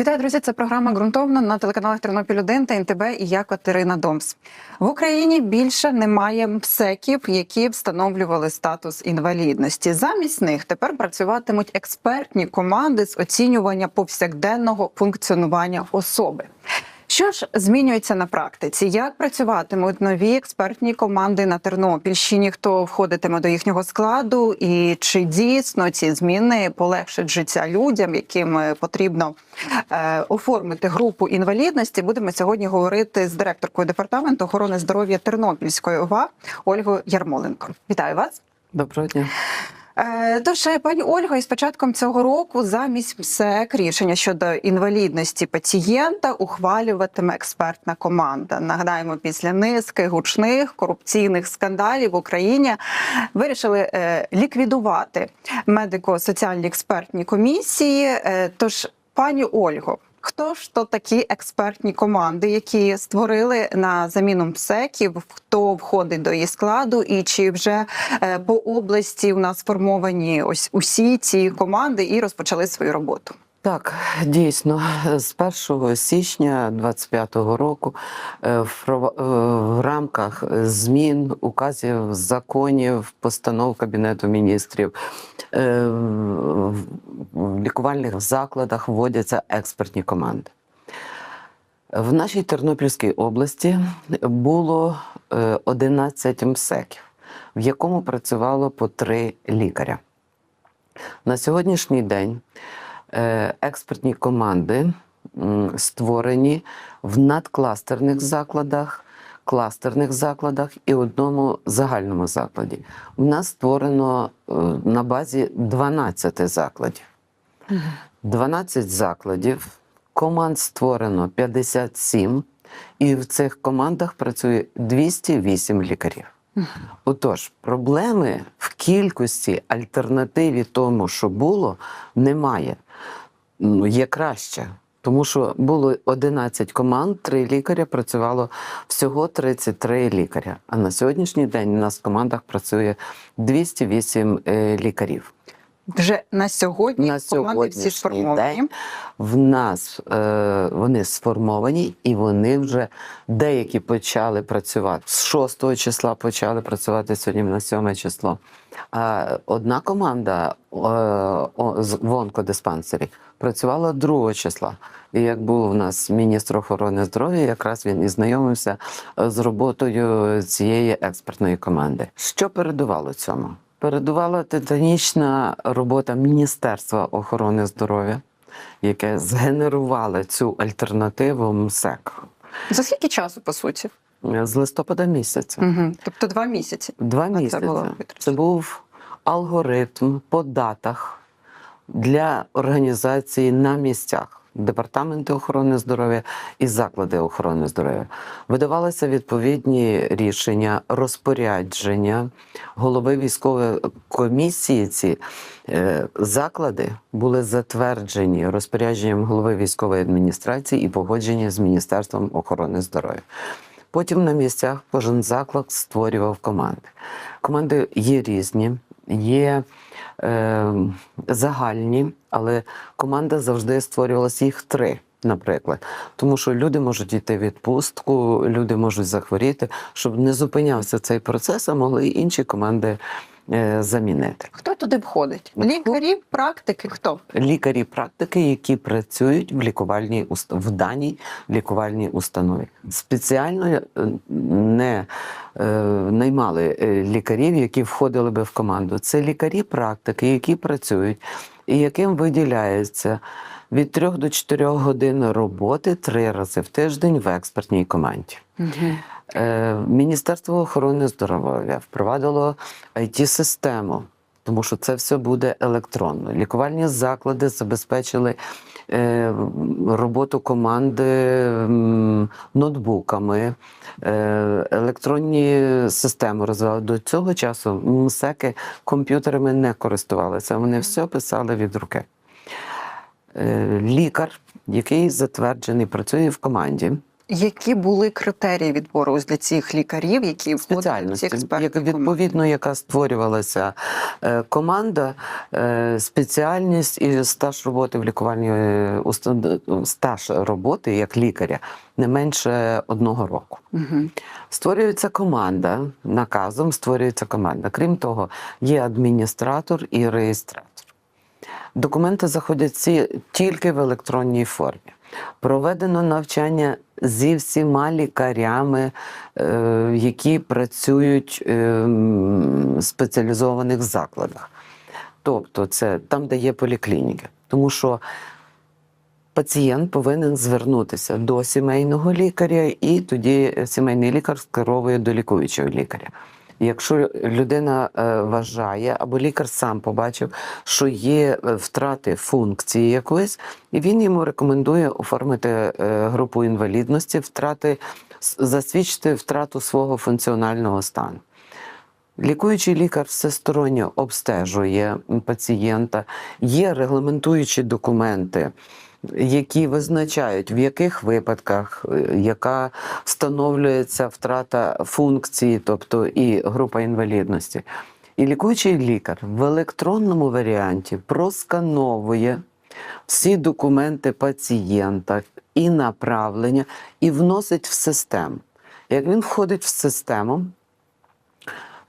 Вітаю, друзі! Це програма ґрунтовно на телеканалах Тернопіль 1 та НТБ і я Катерина Домс. В Україні більше немає МСЕКів, які встановлювали статус інвалідності. Замість них тепер працюватимуть експертні команди з оцінювання повсякденного функціонування особи. Що ж змінюється на практиці? Як працюватимуть нові експертні команди на Тернопільщині? Хто входитиме до їхнього складу? І чи дійсно ці зміни полегшать життя людям, яким е, потрібно е, оформити групу інвалідності? Будемо сьогодні говорити з директоркою департаменту охорони здоров'я Тернопільської ОВА Ольгою Ярмоленко. Вітаю вас. Доброго дня. Е, Тож, е, пані Ольго, із початком цього року замість МСЕК рішення щодо інвалідності пацієнта ухвалюватиме експертна команда. Нагадаємо, після низки гучних корупційних скандалів в Україні вирішили е, ліквідувати медико-соціальні експертні комісії. Тож, пані Ольго. Хто ж то такі експертні команди, які створили на заміну МСЕКів? Хто входить до її складу, і чи вже е, по області у нас сформовані ось усі ці команди і розпочали свою роботу? Так, дійсно, з 1 січня 2025 року е, е, в рамках змін указів, законів, постанов Кабінету міністрів е, в лікувальних закладах вводяться експертні команди. В нашій Тернопільській області було е, 11 МСЕКів, в якому працювало по три лікаря. На сьогоднішній день експертні команди створені в надкластерних закладах, кластерних закладах і одному загальному закладі. У нас створено е, на базі 12 закладів. 12 закладів, команд створено 57, і в цих командах працює 208 лікарів. Отож, проблеми в кількості альтернативі тому, що було, немає. Ну, є краще. Тому що було 11 команд, 3 лікаря працювало всього 33 лікаря. А на сьогоднішній день у нас в командах працює 208 е, лікарів. Вже на сьогодні На команди всі сформовані. день в нас е, вони сформовані, і вони вже деякі почали працювати. З 6 числа почали працювати сьогодні на 7 число. А одна команда е, з- в онкодиспансері працювала 2 числа. І як був у нас міністр охорони здоров'я, якраз він і знайомився е, з роботою цієї експертної команди. Що передувало цьому? Передувала титанічна робота Міністерства охорони здоров'я, яке згенерувало цю альтернативу МСЕК За скільки часу, по суті? з листопада місяця. Угу. Тобто два місяці. Два це місяці. було Це, був алгоритм по датах для організації на місцях. Департаменти охорони здоров'я і заклади охорони здоров'я видавалися відповідні рішення, розпорядження голови військової комісії. Ці е, заклади були затверджені розпорядженням голови військової адміністрації і погоджені з Міністерством охорони здоров'я. Потім на місцях кожен заклад створював команди. Команди є різні, є е, загальні, але команда завжди створювалася їх три. Наприклад, тому що люди можуть йти в відпустку, люди можуть захворіти, щоб не зупинявся цей процес, а могли інші команди е, замінити. Хто туди входить? Лікарі, практики, хто? Лікарі-практики, які працюють в лікувальній в даній лікувальній установі. Спеціально е, не наймали е, лікарів, які входили би в команду. Це лікарі-практики, які працюють і яким виділяється від 3 до 4 годин роботи три рази в тиждень в експертній команді. Е, Міністерство охорони здоров'я впровадило it систему тому що це все буде електронно. Лікувальні заклади забезпечили е, роботу команди м, ноутбуками, е, електронні системи розвивали. До цього часу МСЕКи комп'ютерами не користувалися, вони все писали від руки. Е, лікар, який затверджений, працює в команді. Які були критерії відбору для цих лікарів, які спеціальності, як відповідно, яка створювалася е, команда, е, спеціальність і стаж роботи в лікувальній е, стаж роботи як лікаря не менше одного року. Мгм. Створюється команда, наказом створюється команда. Крім того, є адміністратор і реєстратор. Документи заходять всі тільки в електронній формі. Проведено навчання зі всіма лікарями, е, які працюють е, в спеціалізованих закладах. Тобто, це там, де є поліклініки. Тому що пацієнт повинен звернутися до сімейного лікаря, і тоді сімейний лікар скеровує до лікуючого лікаря. Якщо людина е, вважає, або лікар сам побачив, що є е, втрати функції якоїсь, і він йому рекомендує оформити е, групу інвалідності, втрати, засвідчити втрату свого функціонального стану. Лікуючий лікар всесторонньо обстежує пацієнта, є регламентуючі документи, які визначають, в яких випадках, е, яка встановлюється втрата функції, тобто і група інвалідності. І лікуючий лікар в електронному варіанті проскановує всі документи пацієнта і направлення, і вносить в систему. Як він входить в систему,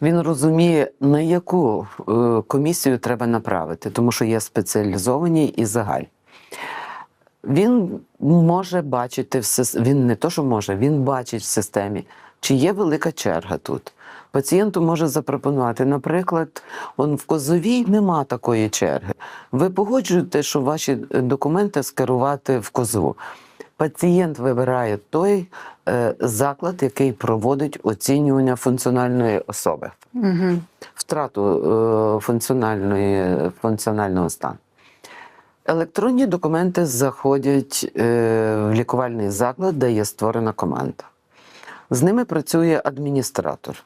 він розуміє, на яку е, комісію треба направити, тому що є спеціалізовані і загальні. Він може бачити в сис- він не то, що може, він бачить в системі, чи є велика черга тут. Пацієнту може запропонувати, наприклад, он в Козовій нема такої черги. Ви погоджуєте, що ваші е, документи скерувати в Козову. Пацієнт вибирає той е, заклад, який проводить оцінювання функціональної особи Мгм. втрату е, функціональної, функціонального стану. Електронні документи заходять е, в лікувальний заклад, де є створена команда. З ними працює адміністратор.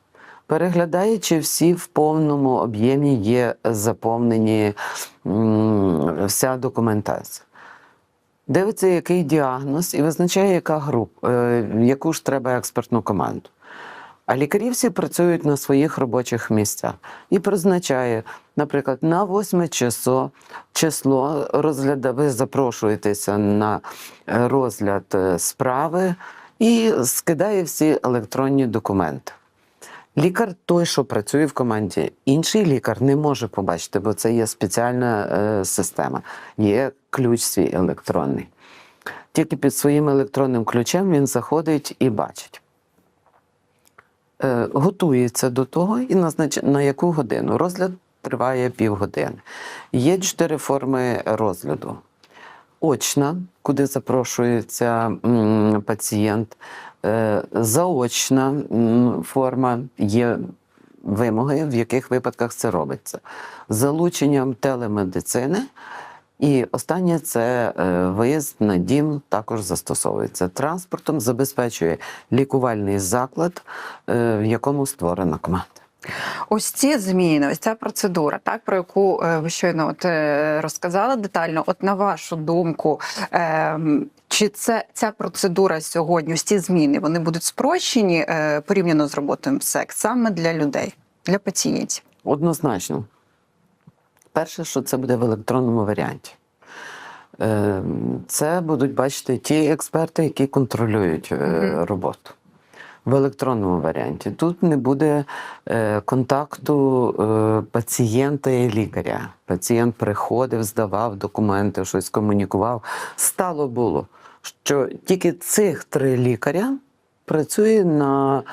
Переглядає, чи всі в повному об'ємі є заповнені вся документація. Дивиться, який діагноз, і визначає, яка група, е, яку ж треба експертну команду. А лікарі всі працюють на своїх робочих місцях і призначає, наприклад, на 8 число, число розгляда, ви запрошуєтеся на е, розгляд е, справи і скидає всі електронні документи. Лікар той, що працює в команді, інший лікар не може побачити, бо це є спеціальна е, система, є ключ свій електронний. Тільки під своїм електронним ключем він заходить і бачить. Е, готується до того і назначає на яку годину. Розгляд триває півгодини. Є чотири форми розгляду. Очна, куди запрошується пацієнт, Е, заочна форма є вимоги, в яких випадках це робиться. Залученням телемедицини. І останнє це е, виїзд на дім також застосовується. Транспортом забезпечує лікувальний заклад, е, в якому створена команда. Ось ці зміни, ось ця процедура, так про яку е, ви щойно от розказали детально. От на вашу думку, ем, чи це ця процедура сьогодні, ось ці зміни, вони будуть спрощені порівняно з роботою МСЕК саме для людей, для пацієнтів? Однозначно. Перше, що це буде в електронному варіанті. Е, Це будуть бачити ті експерти, які контролюють е, роботу. В електронному варіанті. Тут не буде е, контакту пацієнта і лікаря. Пацієнт приходив, здавав документи, щось комунікував. Стало було, що тільки цих три лікаря працює на,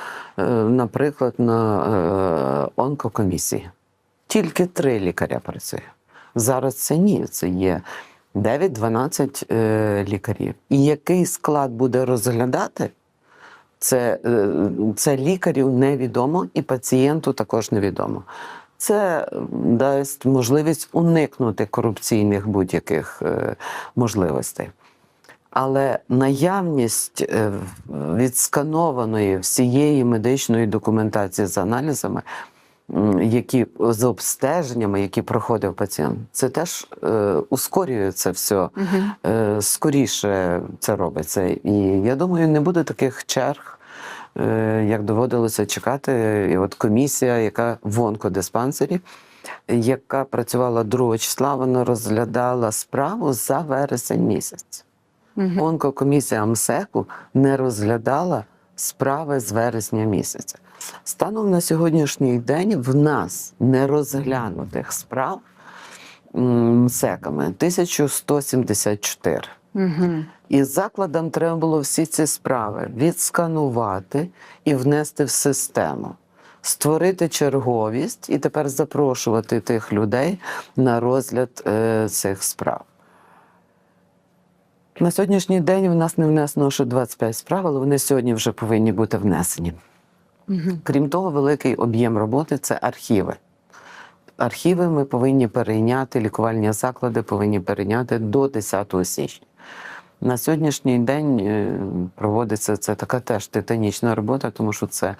наприклад, на онкокомісії. Тільки три лікаря працює. Зараз це ні, це є 9-12 е, лікарів. І який склад буде розглядати, це, е, це лікарю невідомо і пацієнту також невідомо. Це дасть можливість уникнути корупційних будь-яких е, можливостей. Але наявність відсканованої всієї медичної документації з аналізами які з обстеженнями, які проходив пацієнт, це теж е, ускорює це все. Мгм. Е, скоріше це робиться. І я думаю, не буде таких черг, е, як доводилося чекати. І от комісія, яка в онкодиспансері, яка працювала 2 числа, вона розглядала справу за вересень місяць. Мгм. Онкокомісія МСЕКу не розглядала справи з вересня місяця. Станом на сьогоднішній день в нас нерозглянутих справ м, МСЕКами 1174. Мгм. І закладам треба було всі ці справи відсканувати і внести в систему, створити черговість і тепер запрошувати тих людей на розгляд е, цих справ. На сьогоднішній день в нас не внесено ще 25 справ, але вони сьогодні вже повинні бути внесені. Крім того, великий об'єм роботи це архіви. Архіви ми повинні перейняти, лікувальні заклади повинні перейняти до 10 січня. На сьогоднішній день е, проводиться це така теж титанічна робота, тому що це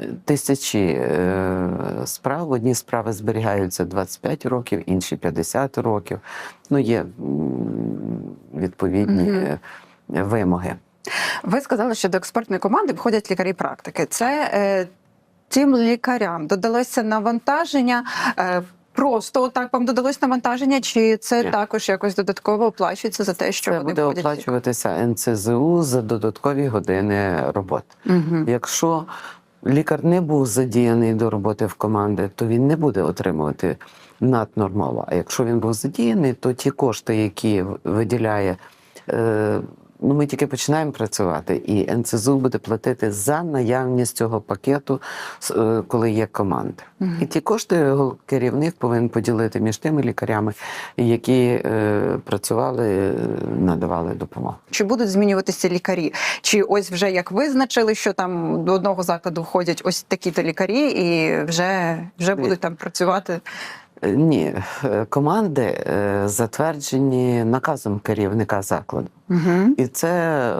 е, тисячі е, справ. Одні справи зберігаються 25 років, інші 50 років. Ну, є відповідні е, вимоги. Ви сказали, що до експертної команди входять лікарі практики. Це е, тим лікарям додалося навантаження. Е, Просто так вам додалось навантаження, чи це Ні. також якось додатково оплачується за те, що Це вони буде входять? оплачуватися НЦЗУ за додаткові години роботи. Угу. Якщо лікар не був задіяний до роботи в команди, то він не буде отримувати наднормово. А якщо він був задіяний, то ті кошти, які виділяє. Е, Ну, ми тільки починаємо працювати, і НЦЗУ буде платити за наявність цього пакету, е, коли є команда. І ті кошти його керівник повинен поділити між тими лікарями, які е, працювали, е, надавали допомогу. Чи будуть змінюватися лікарі? Чи ось вже як визначили, що там до одного закладу входять ось такі-то лікарі, і вже, вже будуть там працювати? Е, Ні, е, команди е, затверджені наказом керівника закладу. Угу. І це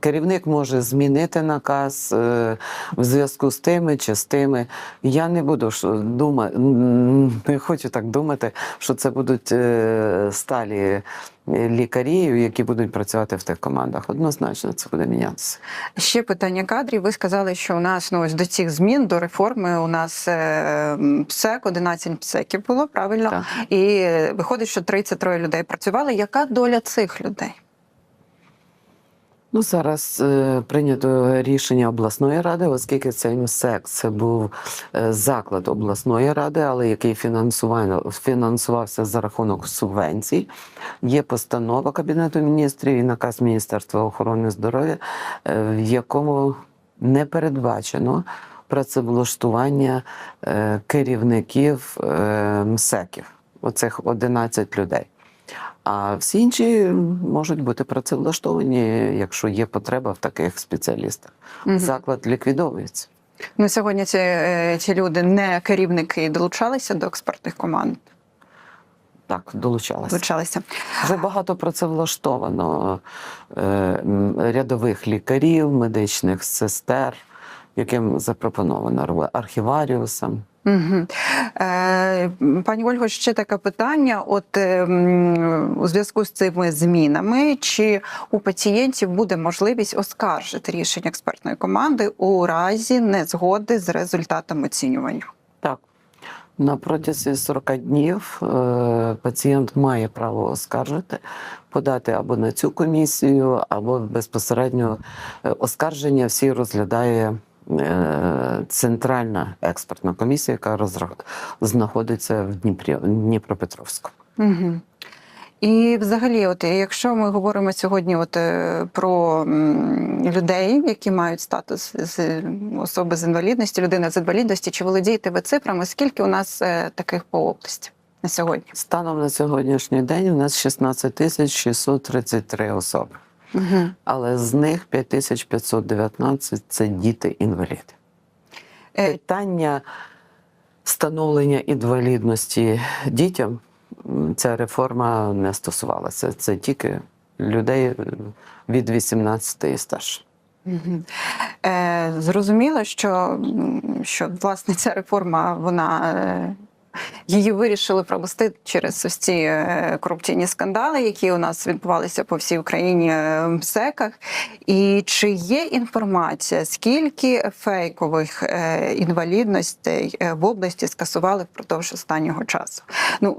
керівник може змінити наказ в зв'язку з тими чи з тими. Я не буду думати, не хочу так думати, що це будуть сталі лікарі, які будуть працювати в тих командах. Однозначно це буде мінятися. Ще питання кадрів. Ви сказали, що у нас ну ось до цих змін, до реформи у нас е, ПСЕК, 11 ПСЕКів було правильно, Так. і е, виходить, що 33 людей працювали. Яка доля цих людей? Ну, зараз е, прийнято рішення обласної ради, оскільки цей МСЕК це був е, заклад обласної ради, але який фінансував, фінансувався за рахунок субвенцій. Є постанова Кабінету міністрів і наказ Міністерства охорони здоров'я, е, в якому не передбачено працевлаштування е, керівників е, МСЕКів, оцих 11 людей. А всі інші можуть бути працевлаштовані, якщо є потреба в таких спеціалістах. Мгм. Заклад ліквідовується. Ну сьогодні ці, е, ці люди не керівники долучалися до експертних команд. Так, долучалася. Долучалися. Вже багато працевлаштовано е, рядових лікарів, медичних сестер, яким запропоновано архіваріусам. Е, пані Ольго, ще таке питання: от е, у зв'язку з цими змінами, чи у пацієнтів буде можливість оскаржити рішення експертної команди у разі незгоди з результатом оцінювання? Так. На протязі 40 днів е, пацієнт має право оскаржити, подати або на цю комісію, або безпосередньо е, оскарження всі розглядає центральна експертна комісія, яка розра- знаходиться в Дніпрі, Дніпропетровську. Угу. І взагалі, от якщо ми говоримо сьогодні от, е, про людей, які мають статус з особи з інвалідністю, людина з інвалідності, чи володієте ви цифрами, скільки у нас е, таких по області на сьогодні? Станом на сьогоднішній день у нас 16 тисяч 633 особи, Угу. але з них 5519 – це діти-інваліди. Е, Питання встановлення інвалідності дітям ця реформа не стосувалася. Це тільки людей е, від 18 і старше. Е, зрозуміло, що, що власне ця реформа вона. Її вирішили провести через ось ці е, корупційні скандали, які у нас відбувалися по всій Україні е, в МСЕКах. І чи є інформація, скільки фейкових е, інвалідностей в області скасували впродовж останнього часу? Ну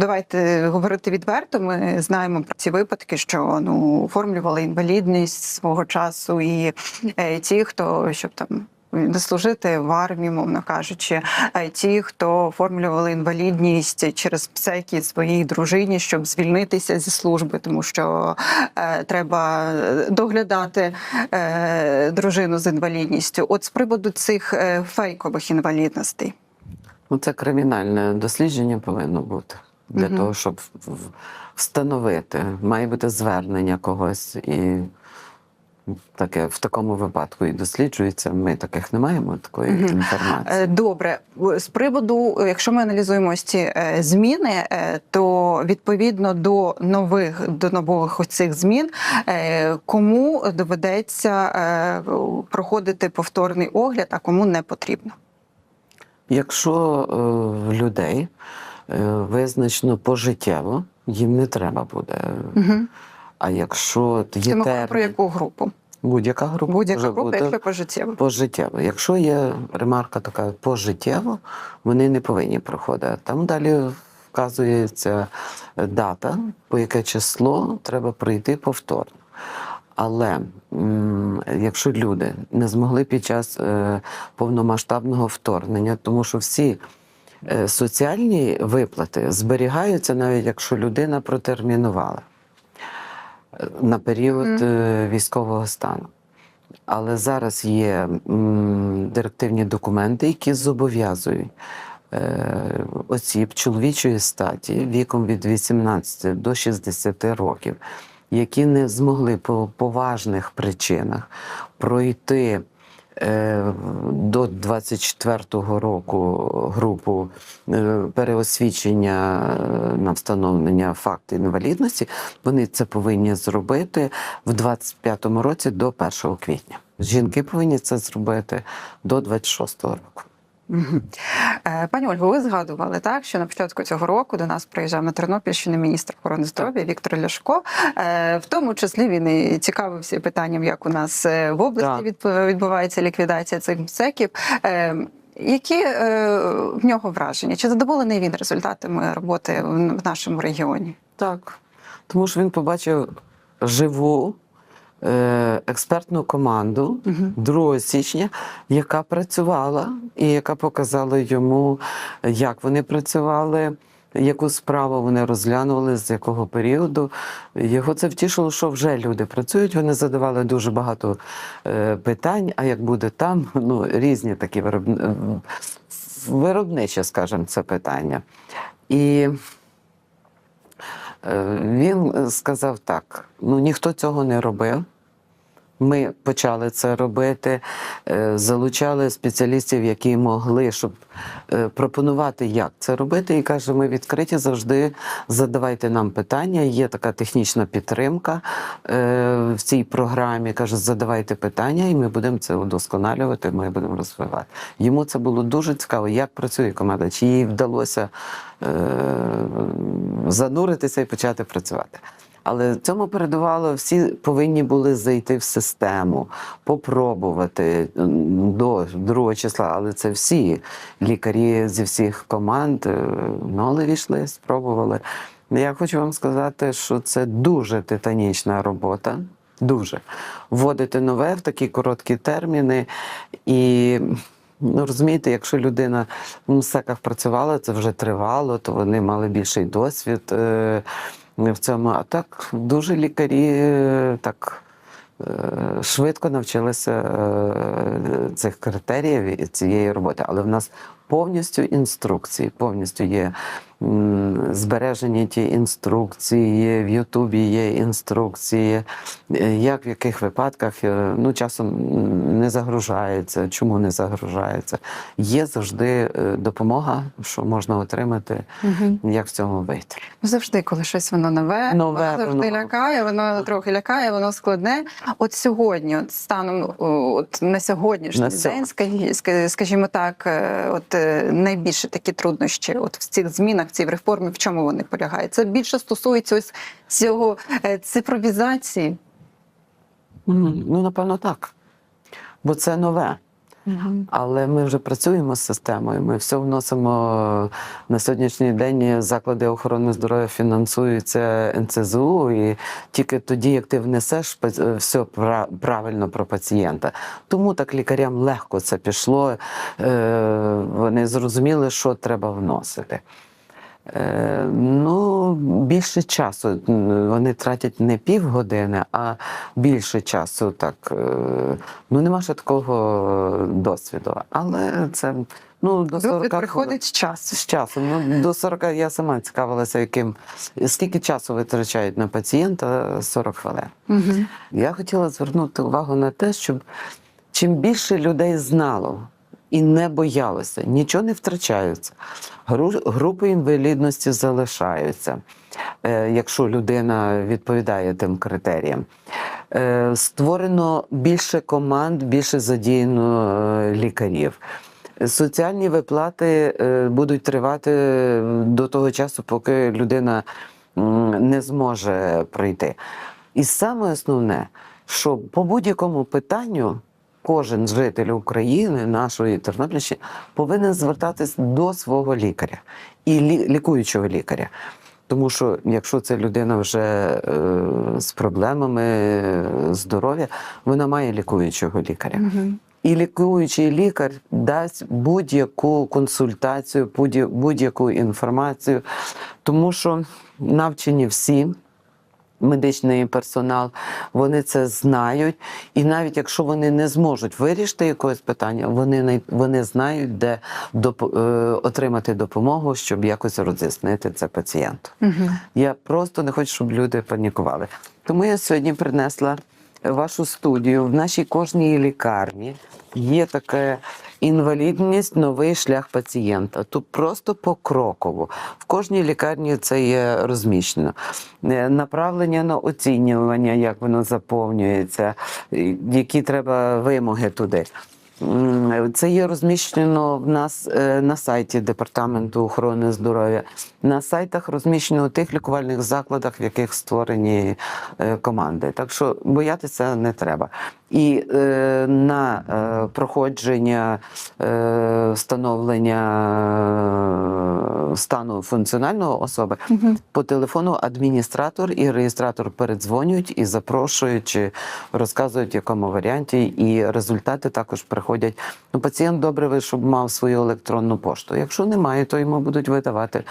давайте говорити відверто. Ми знаємо про ці випадки, що ну оформлювали інвалідність свого часу, і ті, хто щоб там. Служити в армії, мовно кажучи, ті, хто оформлювали інвалідність через псеки своїй дружині, щоб звільнитися зі служби, тому що е, треба доглядати е, дружину з інвалідністю. От з приводу цих е, фейкових інвалідностей. Ну, це кримінальне дослідження повинно бути для Мгм. того, щоб встановити. Має бути звернення когось і. Таке в такому випадку і досліджується. Ми таких не маємо такої Мгм. інформації. Е, Добре, з приводу, е, якщо ми аналізуємо ось ці е, зміни, то відповідно до нових до нових ось цих змін, кому доведеться проходити повторний огляд, а кому не потрібно. Якщо людей визначено пожиттєво, їм не треба буде. Угу. А якщо є ми про яку групу? будь-яка група Будь-яка група, якщо пожиттєво. пожиттєво. Якщо є ремарка така пожиттєво, вони не повинні проходити. Там далі вказується дата, по яке число треба пройти повторно. Але якщо люди не змогли під час е, повномасштабного вторгнення, тому що всі е, соціальні виплати зберігаються, навіть якщо людина протермінувала на період е, військового стану. Але зараз є м, директивні документи, які зобов'язують е, осіб чоловічої статі віком від 18 до 60 років, які не змогли по поважних причинах пройти до 24-го року групу е, переосвідчення е, на встановлення факту інвалідності, вони це повинні зробити в 25-му році до 1 квітня. Жінки повинні це зробити до 26-го року. Е, Пані Ольго, ви згадували так, що на початку цього року до нас приїжджав на Тернопільщину міністр охорони здоров'я Віктор Ляшко. Е, В тому числі він і цікавився питанням, як у нас е, в області відбу- відбувається ліквідація цих МСЕКів. Які в нього враження? Чи задоволений він результатами роботи в нашому регіоні? Так. Тому що він побачив живу експертну команду Мгм. 2 січня, яка працювала і яка показала йому, як вони працювали. Яку справу вони розглянули, з якого періоду. Його це втішило, що вже люди працюють. Вони задавали дуже багато е, питань. А як буде там? Ну, різні такі виробни... е, скажімо, це питання. І Е, Він сказав так: ну ніхто цього не робив. Ми почали це робити, е, залучали спеціалістів, які могли, щоб е, пропонувати, як це робити. І каже, ми відкриті завжди задавайте нам питання. Є така технічна підтримка е, в цій програмі. Каже, задавайте питання, і ми будемо це удосконалювати. Ми будемо розвивати. Йому це було дуже цікаво, як працює команда, чи їй вдалося зануритися і почати працювати. Але цьому передувало, всі повинні були зайти в систему, попробувати до 2 числа. Але це всі лікарі зі всіх команд, е, ну, війшли, спробували. Я хочу вам сказати, що це дуже титанічна робота. Дуже вводити нове в такі короткі терміни. І ну, розумієте, якщо людина в МСЕКах працювала, це вже тривало, то вони мали більший досвід. е, в цьому. А так дуже лікарі е, так е, швидко навчилися е, цих критеріїв і цієї роботи. Але в нас повністю інструкції, повністю є збережені ті інструкції, в Ютубі є інструкції, е, як в яких випадках е, ну, часом не загружається, чому не загружається. Є завжди е, допомога, що можна отримати, як з цього вийти. Ну, Завжди, коли щось воно нове, Нове, воно завжди воно- лякає, воно трохи лякає, воно складне. От сьогодні, от станом от на сьогоднішній На день, скажімо так, от найбільше такі труднощі, от в цих змінах, в цій реформі, в чому вони полягають? Це більше стосується ось цього е, цифровізації. Ну, напевно, так. Бо це нове. Але ми вже працюємо з системою. Ми все вносимо на сьогоднішній день. Заклади охорони здоров'я фінансуються НЦЗУ, і тільки тоді, як ти внесеш все правильно про пацієнта. Тому так лікарям легко це пішло. Е, Вони зрозуміли, що треба вносити. Е, Ну, більше часу вони тратять не півгодини, а більше часу. Так е, ну нема ще такого досвіду. Але це ну до 40 Досвід приходить з часу. з часом. Ну до 40 я сама цікавилася, яким скільки часу витрачають на пацієнта 40 хвилин. Угу. Я хотіла звернути увагу на те, щоб чим більше людей знало і не боялося, нічого не втрачаються. Групи інвалідності залишаються, е, якщо людина відповідає тим критеріям. Е, Створено більше команд, більше задіяно е, лікарів. Соціальні виплати будуть тривати до того часу, поки людина не зможе пройти. І саме основне, що по будь-якому питанню кожен житель України, нашої Тернопільщини, повинен звертатись до свого лікаря і лікуючого лікаря. Тому що якщо це людина вже е, з проблемами е, здоров'я, вона має лікуючого лікаря. І лікуючий лікар дасть будь-яку консультацію, будь- будь-яку інформацію, тому що навчені всі. Медичний персонал, вони це знають, і навіть якщо вони не зможуть вирішити якогось питання, вони най- вони знають, де доп- е, отримати допомогу, щоб якось роз'яснити це пацієнту. Угу. Я просто не хочу, щоб люди панікували. Тому я сьогодні принесла вашу студію. В нашій кожній лікарні є така інвалідність, новий шлях пацієнта. Тут просто покроково. В кожній лікарні це є розміщено. Е, Направлення на оцінювання, як воно заповнюється, які треба вимоги туди. Це є розміщено в нас е, на сайті Департаменту охорони здоров'я. На сайтах розміщено у тих лікувальних закладах, в яких створені е, команди. Так що боятися не треба. І е, на е, проходження е, встановлення е, стану функціонального особи по телефону адміністратор і реєстратор передзвонюють і запрошують чи розказують в якому варіанті, і результати також приходять. Ну, пацієнт добре щоб мав свою електронну пошту. Якщо немає, то йому будуть видавати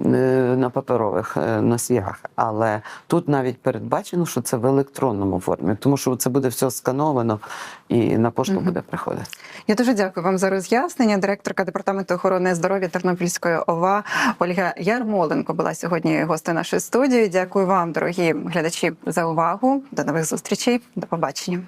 е, на паперових е, носіях. Але тут навіть передбачено, що це в електронному формі, тому що це буде все скановано і на пошту угу. буде приходити. Я дуже дякую вам за роз'яснення. Директорка департаменту охорони здоров'я Тернопільської ОВА Ольга Ярмоленко була сьогодні гостею нашої студії. Дякую вам, дорогі глядачі, за увагу. До нових зустрічей. До побачення.